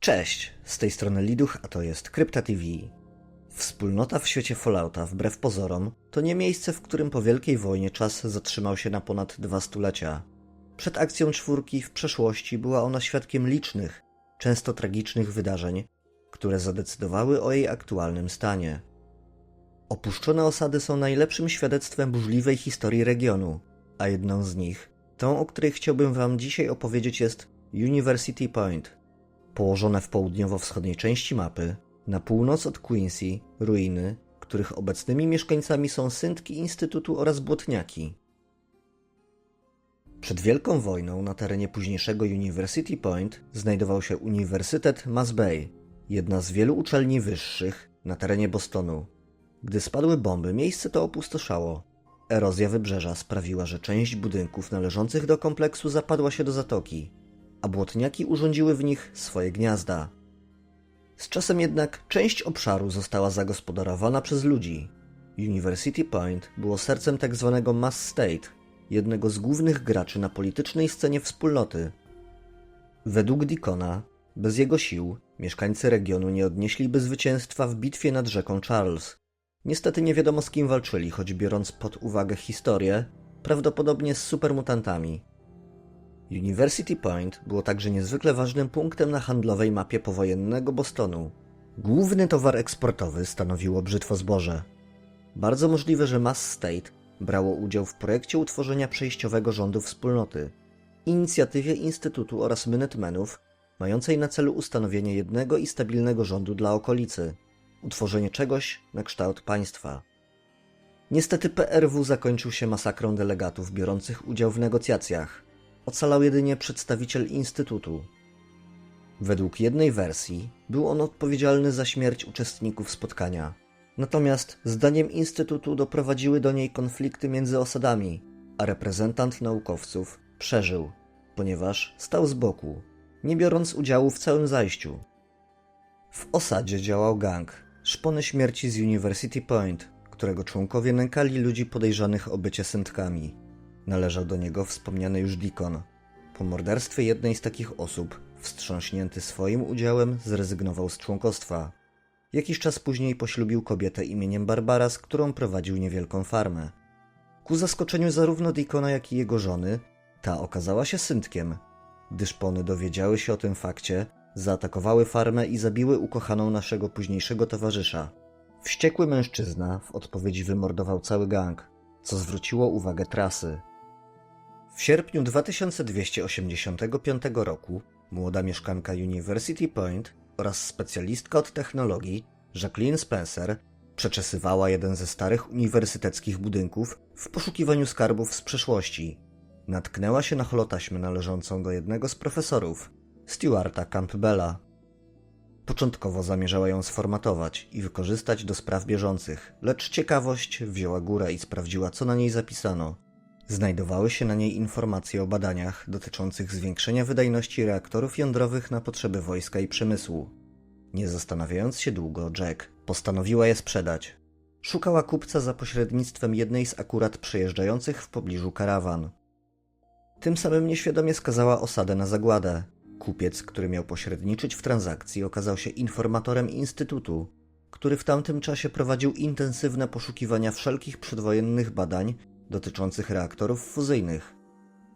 Cześć, z tej strony Liduch, a to jest Krypta TV. Wspólnota w świecie Fallouta, wbrew pozorom, to nie miejsce, w którym po Wielkiej Wojnie czas zatrzymał się na ponad dwa stulecia. Przed akcją czwórki w przeszłości była ona świadkiem licznych, często tragicznych wydarzeń, które zadecydowały o jej aktualnym stanie. Opuszczone osady są najlepszym świadectwem burzliwej historii regionu, a jedną z nich, tą o której chciałbym Wam dzisiaj opowiedzieć, jest University Point. Położone w południowo-wschodniej części mapy, na północ od Quincy, ruiny, których obecnymi mieszkańcami są syntki Instytutu oraz błotniaki. Przed Wielką Wojną na terenie późniejszego University Point znajdował się Uniwersytet Mass Bay, jedna z wielu uczelni wyższych na terenie Bostonu. Gdy spadły bomby, miejsce to opustoszało. Erozja wybrzeża sprawiła, że część budynków należących do kompleksu zapadła się do zatoki, a błotniaki urządziły w nich swoje gniazda. Z czasem jednak część obszaru została zagospodarowana przez ludzi. University Point było sercem tzw. Mass State, jednego z głównych graczy na politycznej scenie wspólnoty. Według Deacona, bez jego sił, mieszkańcy regionu nie odnieśliby zwycięstwa w bitwie nad rzeką Charles. Niestety nie wiadomo z kim walczyli, choć biorąc pod uwagę historię, prawdopodobnie z supermutantami. University Point było także niezwykle ważnym punktem na handlowej mapie powojennego Bostonu. Główny towar eksportowy stanowiło brzytwo zboże. Bardzo możliwe, że Mass State brało udział w projekcie utworzenia przejściowego rządu wspólnoty, inicjatywie Instytutu oraz Minutemenów, mającej na celu ustanowienie jednego i stabilnego rządu dla okolicy, utworzenie czegoś na kształt państwa. Niestety PRW zakończył się masakrą delegatów biorących udział w negocjacjach. Ocalał jedynie przedstawiciel Instytutu. Według jednej wersji był on odpowiedzialny za śmierć uczestników spotkania. Natomiast zdaniem Instytutu doprowadziły do niej konflikty między osadami, a reprezentant naukowców przeżył, ponieważ stał z boku, nie biorąc udziału w całym zajściu. W osadzie działał gang Szpony Śmierci z University Point, którego członkowie nękali ludzi podejrzanych o bycie syntkami. Należał do niego wspomniany już Deacon. Po morderstwie jednej z takich osób, wstrząśnięty swoim udziałem, zrezygnował z członkostwa. Jakiś czas później poślubił kobietę imieniem Barbara, z którą prowadził niewielką farmę. Ku zaskoczeniu zarówno Deacona, jak i jego żony, ta okazała się syntkiem. Gdy szpony dowiedziały się o tym fakcie, zaatakowały farmę i zabiły ukochaną naszego późniejszego towarzysza. Wściekły mężczyzna w odpowiedzi wymordował cały gang, co zwróciło uwagę trasy. W sierpniu 2285 roku młoda mieszkanka University Point oraz specjalistka od technologii Jacqueline Spencer przeczesywała jeden ze starych uniwersyteckich budynków w poszukiwaniu skarbów z przeszłości. Natknęła się na holotaśmę należącą do jednego z profesorów, Stewarta Campbella. Początkowo zamierzała ją sformatować i wykorzystać do spraw bieżących, lecz ciekawość wzięła górę i sprawdziła, co na niej zapisano. Znajdowały się na niej informacje o badaniach dotyczących zwiększenia wydajności reaktorów jądrowych na potrzeby wojska i przemysłu. Nie zastanawiając się długo, Jack postanowiła je sprzedać. Szukała kupca za pośrednictwem jednej z akurat przejeżdżających w pobliżu karawan. Tym samym nieświadomie skazała osadę na zagładę. Kupiec, który miał pośredniczyć w transakcji, okazał się informatorem Instytutu, który w tamtym czasie prowadził intensywne poszukiwania wszelkich przedwojennych badań dotyczących reaktorów fuzyjnych.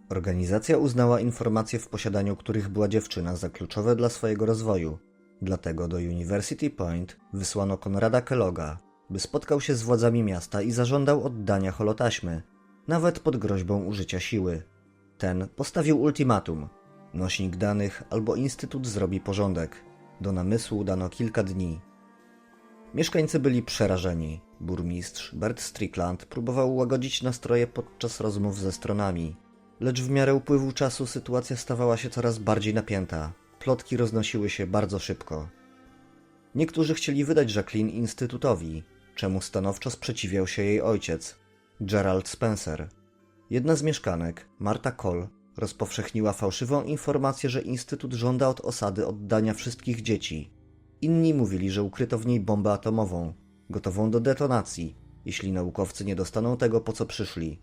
Organizacja uznała informacje w posiadaniu których była dziewczyna za kluczowe dla swojego rozwoju. Dlatego do University Point wysłano Konrada Kelloga, by spotkał się z władzami miasta i zażądał oddania holotaśmy, nawet pod groźbą użycia siły. Ten postawił ultimatum: nośnik danych albo Instytut zrobi porządek. Do namysłu dano kilka dni. Mieszkańcy byli przerażeni. Burmistrz Bert Strickland próbował łagodzić nastroje podczas rozmów ze stronami. Lecz w miarę upływu czasu sytuacja stawała się coraz bardziej napięta. Plotki roznosiły się bardzo szybko. Niektórzy chcieli wydać Jacqueline Instytutowi, czemu stanowczo sprzeciwiał się jej ojciec, Gerald Spencer. Jedna z mieszkanek, Marta Cole, rozpowszechniła fałszywą informację, że Instytut żąda od osady oddania wszystkich dzieci. Inni mówili, że ukryto w niej bombę atomową, gotową do detonacji, jeśli naukowcy nie dostaną tego, po co przyszli.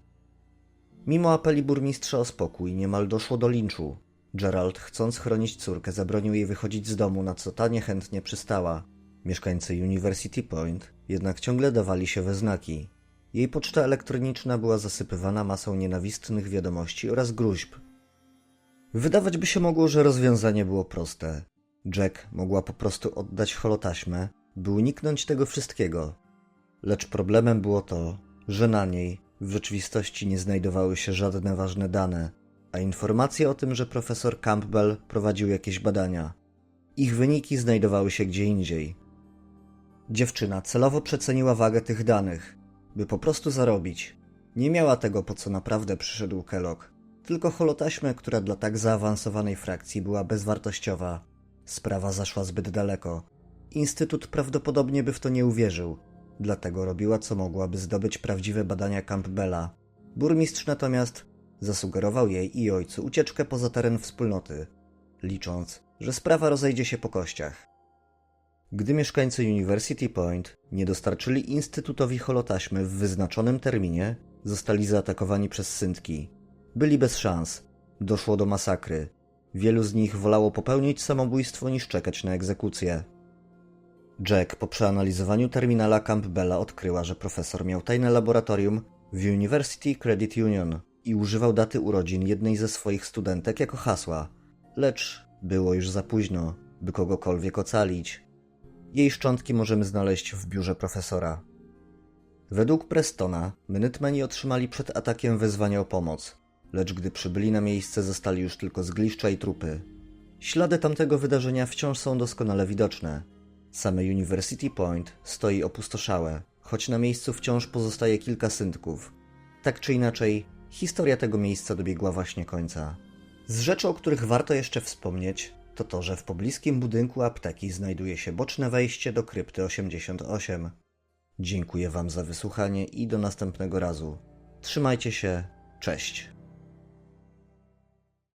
Mimo apeli burmistrza o spokój, niemal doszło do linczu. Gerald, chcąc chronić córkę, zabronił jej wychodzić z domu, na co ta niechętnie przystała. Mieszkańcy University Point jednak ciągle dawali się we znaki. Jej poczta elektroniczna była zasypywana masą nienawistnych wiadomości oraz gruźb. Wydawać by się mogło, że rozwiązanie było proste. Jack mogła po prostu oddać holotaśmę, by uniknąć tego wszystkiego. Lecz problemem było to, że na niej w rzeczywistości nie znajdowały się żadne ważne dane, a informacje o tym, że profesor Campbell prowadził jakieś badania. Ich wyniki znajdowały się gdzie indziej. Dziewczyna celowo przeceniła wagę tych danych, by po prostu zarobić. Nie miała tego, po co naprawdę przyszedł Kellogg, tylko holotaśmę, która dla tak zaawansowanej frakcji była bezwartościowa. Sprawa zaszła zbyt daleko. Instytut prawdopodobnie by w to nie uwierzył, dlatego robiła co mogła, by zdobyć prawdziwe badania Campbella. Burmistrz natomiast zasugerował jej i ojcu ucieczkę poza teren wspólnoty, licząc, że sprawa rozejdzie się po kościach. Gdy mieszkańcy University Point nie dostarczyli Instytutowi holotaśmy w wyznaczonym terminie, zostali zaatakowani przez syntki. Byli bez szans. Doszło do masakry. Wielu z nich wolało popełnić samobójstwo niż czekać na egzekucję. Jack po przeanalizowaniu terminala Campbella odkryła, że profesor miał tajne laboratorium w University Credit Union i używał daty urodzin jednej ze swoich studentek jako hasła. Lecz było już za późno, by kogokolwiek ocalić. Jej szczątki możemy znaleźć w biurze profesora. Według Prestona, Minutemeni otrzymali przed atakiem wezwanie o pomoc, lecz gdy przybyli na miejsce, zostali już tylko zgliszcza i trupy. Ślady tamtego wydarzenia wciąż są doskonale widoczne. Same University Point stoi opustoszałe, choć na miejscu wciąż pozostaje kilka syntków. Tak czy inaczej, historia tego miejsca dobiegła właśnie końca. Z rzeczy, o których warto jeszcze wspomnieć, to to, że w pobliskim budynku apteki znajduje się boczne wejście do krypty 88. Dziękuję Wam za wysłuchanie i do następnego razu. Trzymajcie się, cześć.